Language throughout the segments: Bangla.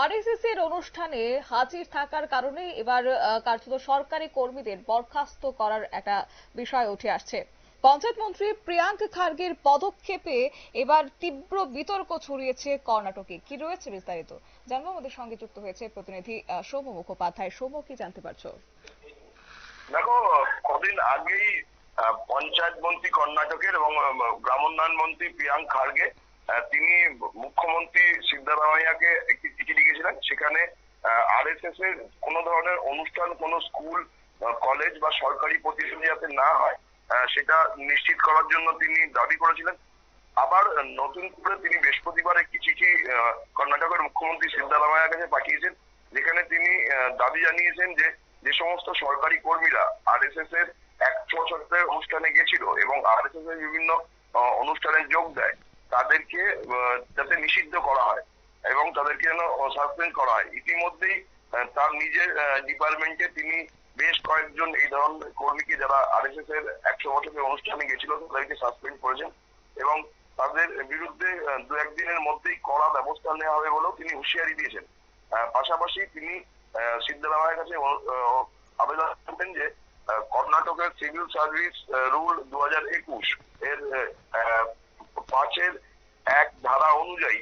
আরএসএস এর অনুষ্ঠানে হাজির থাকার কারণে এবার কার্যত সরকারি কর্মীদের বরখাস্ত করার একটা বিষয় উঠে আসছে। পঞ্চায়েত মন্ত্রী প্রিয়াঙ্ক খার্গের পদক্ষেপে এবার তীব্র বিতর্ক ছড়িয়েছে কর্ণাটকে। কি রয়েছে বিস্তারিত? জানব, আমাদের সঙ্গে যুক্ত হয়েছে প্রতিনিধি সৌম্য মুখোপাধ্যায়। সৌম্য, কি জানতে পারছ? দেখো, কদিন আগেই পঞ্চায়েত মন্ত্রী কর্ণাটকের এবং গ্রামোন্নয়ন মন্ত্রী প্রিয়াঙ্ক খার্গে তিনি মুখ্যমন্ত্রী সিদ্ধারামাইয়াকে চিঠি লিখেছিলেন সেখানে আরএসএস এর কোনো ধরনের অনুষ্ঠান, কোনো স্কুল কলেজ বা সরকারি প্রতিষ্ঠানে যাতে না হয় সেটা নিশ্চিত করার জন্য তিনি দাবি করেছিলেন। আবার নতুন করে তিনি বৃহস্পতিবার একটি চিঠি কর্ণাটকের মুখ্যমন্ত্রী সিদ্ধারামাইয়ার কাছে পাঠিয়েছেন, যেখানে তিনি দাবি জানিয়েছেন যে যে সমস্ত সরকারি কর্মীরা আরএসএস এর এক বছরের অনুষ্ঠানে গেছিল এবং আরএসএস এর বিভিন্ন অনুষ্ঠানে যোগ দেয়, তাদেরকে যাতে নিষিদ্ধ করা হয়। এবং তাদেরকে যেন সাসপেন্ড করা হয়। ইতিমধ্যেই তার নিজের ডিপার্টমেন্টে তিনি বেশ কয়েকজন এই ধরনের কর্মীকে যারা আরএসএস এর একশো বছরের অনুষ্ঠানে গেছিল, তাদেরকে সাসপেন্ড করেছেন এবং তাদের বিরুদ্ধে দু একদিনের মধ্যেই কড়া ব্যবস্থা নেওয়া হবে বলেও তিনি হুঁশিয়ারি দিয়েছেন। পাশাপাশি তিনি সিদ্ধারামায়ের কাছে আবেদন করতেন যে কর্ণাটকের সিভিল সার্ভিস রুল দু হাজার একুশ এর পাঁচের এক ধারা অনুযায়ী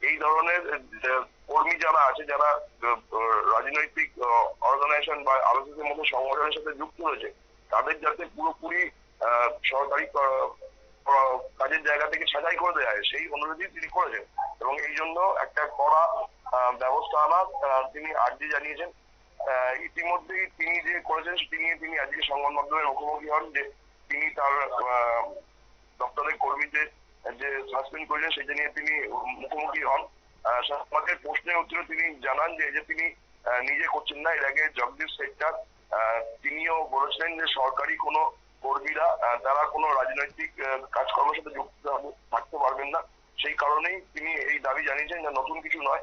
এই ধরনের কর্মী যারা আছে যারা রাজনৈতিক অর্গানাইজেশন বা এর মতো সংগঠনের সাথে যুক্ত রয়েছে তাদের যাতে পুরোপুরি সরকারি কাজের জায়গা থেকে সাজাই করে দেওয়া হয় সেই অনুরোধই তিনি করেছেন। এবং এই জন্য একটা কড়া ব্যবস্থা আহ, তিনি আর্জি জানিয়েছেন। ইতিমধ্যেই তিনি যে করেছেন নিয়ে তিনি আজকে সংবাদ মাধ্যমের মুখোমুখি হন যে তিনি তার দপ্তরের কর্মীদের যে সাসপেন্ড করেছেন সেটা নিয়ে তিনি মুখোমুখি হন। আহ, সাংবাদিকের প্রশ্নের উত্তরে তিনি জানান যে যে তিনি নিজে করছেন না এর আগে জগদীশ সেক্টর তিনিও বলেছিলেন যে সরকারি কোনো কর্মীরা তারা কোনো রাজনৈতিক কাজকর্মের সাথে যুক্ত থাকতে পারবেন না। সেই কারণেই তিনি এই দাবি জানিয়েছেন যে নতুন কিছু নয়।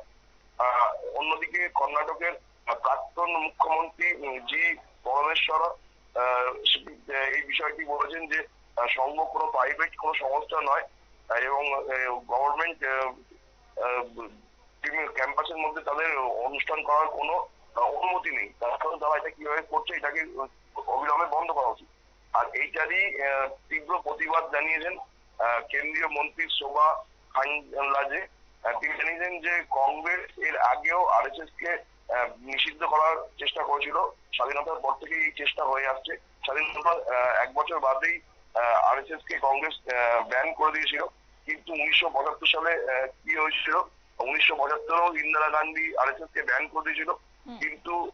অন্যদিকে কর্ণাটকের প্রাক্তন মুখ্যমন্ত্রী জি পরমেশ্বর এই বিষয়টি বলেছেন যে সংঘ কোনো প্রাইভেট কোনো সংস্থা নয়। এবং গভর্নমেন্ট ক্যাম্পাসের মধ্যে তাদের অনুষ্ঠান করার কোনো অনুমতি নেই। তার কারণ তারা এটা কীভাবে করছে, এটাকে অবিলম্বে বন্ধ করা উচিত। আর এইটারই তীব্র প্রতিবাদ জানিয়েছেন কেন্দ্রীয় মন্ত্রী শোভা খানলাজে। তিনি জানিয়েছেন যে কংগ্রেস এর আগেও আরএসএস কে নিষিদ্ধ করার চেষ্টা করেছিল। স্বাধীনতার পর থেকে এই চেষ্টা হয়ে আসছে। স্বাধীনতার এক বছর বাদেই আরএসএস কে কংগ্রেস ব্যান করে দিয়েছিল। কিন্তু উনিশশো পঁচাত্তর সালে কি হয়েছিল? উনিশশো পঁচাত্তরেও ইন্দিরা গান্ধী আরএসএস কে ব্যান করে দিয়েছিল। কিন্তু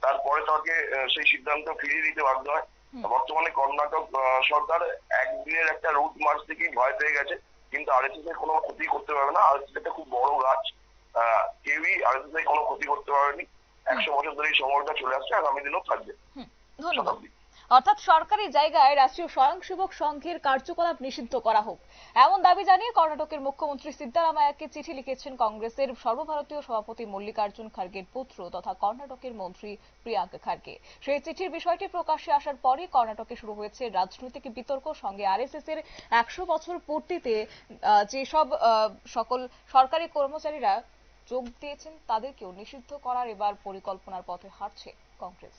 তারপরে তাকে সেই সিদ্ধান্ত ফিরিয়ে দিতে বাধ্য হয়। বর্তমানে কর্ণাটক সরকার একদিনের একটা রুট মার্চ থেকেই ভয় পেয়ে গেছে। কিন্তু আরএসএস এর কোনো ক্ষতি করতে পারবে না। আরএসএস একটা খুব বড় গাছ। আহ, কেউই আরএসএস এর কোনো ক্ষতি করতে পারেনি। একশো বছর ধরে এই সময়টা চলে আসছে। আগামী দিনেও থাকবে। ধন্যবাদ। শতাব্দী। অর্থাৎ সরকারি জায়গায় রাষ্ট্রীয় স্বয়ংসেবক সংঘের কার্যকলাপ নিষিদ্ধ করা হোক। এমন দাবি জানিয়ে কর্ণাটকের মুখ্যমন্ত্রী সিদ্দারামায়াকে চিঠি লিখেছেন কংগ্রেসের সর্বভারতীয় সভাপতি মল্লিকার্জুন খার্গের পুত্র তথা কর্ণাটকের মন্ত্রী প্রিয়াঙ্ক খার্গে। সেই চিঠির বিষয়টি প্রকাশ্যে আসার পরই কর্ণাটকে শুরু হয়েছে রাজনৈতিক বিতর্ক। সঙ্গে আরএসএস এর একশো বছর পূর্তিতে যেসব সকল সরকারি কর্মচারীরা যোগ দিয়েছেন, তাদেরকেও নিষিদ্ধ করার এবার পরিকল্পনার পথে হাঁটছে কংগ্রেস।